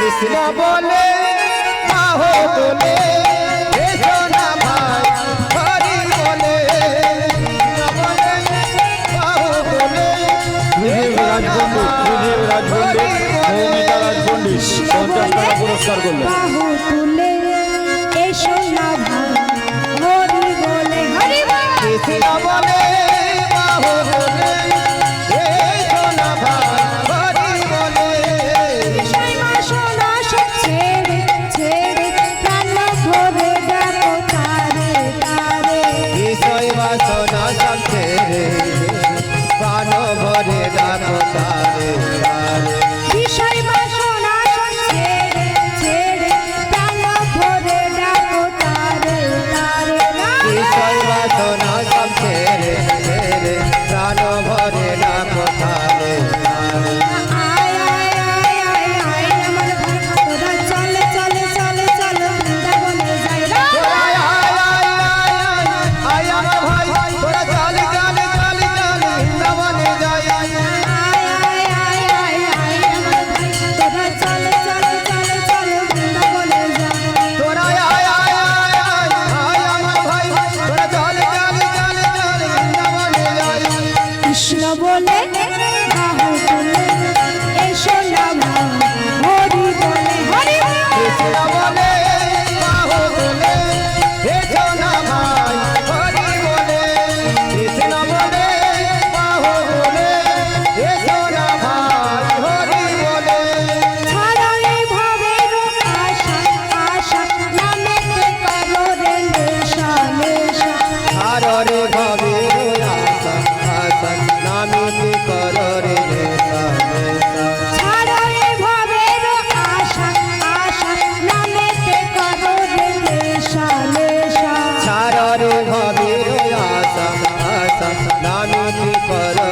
কৃষ্ণ বলে বাহো তোলে Yeah. નાની પર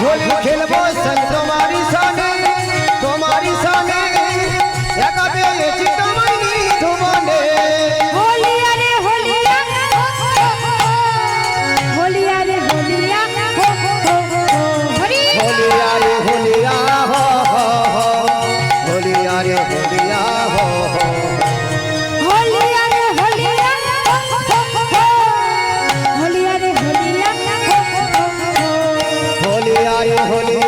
হলে খেলব সাথ বিদায় হলে।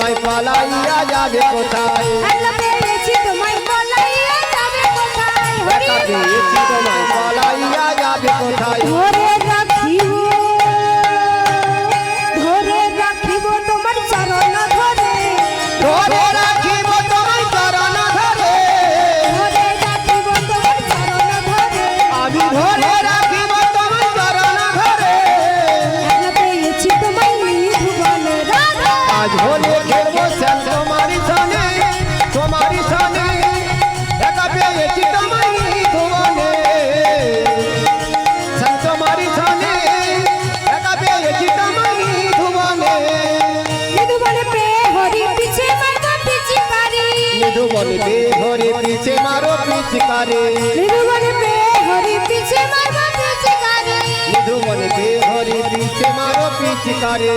তোমায় পালাইয়া যাবে কোথায়? আল্লাহ পেয়েছি তোমায় পালাইয়া যাবে কোথায়? মৃদুবন পে হরে পিছে মারো পিচকারে মৃদুবন পে হরে পিছে মারো পিচকারে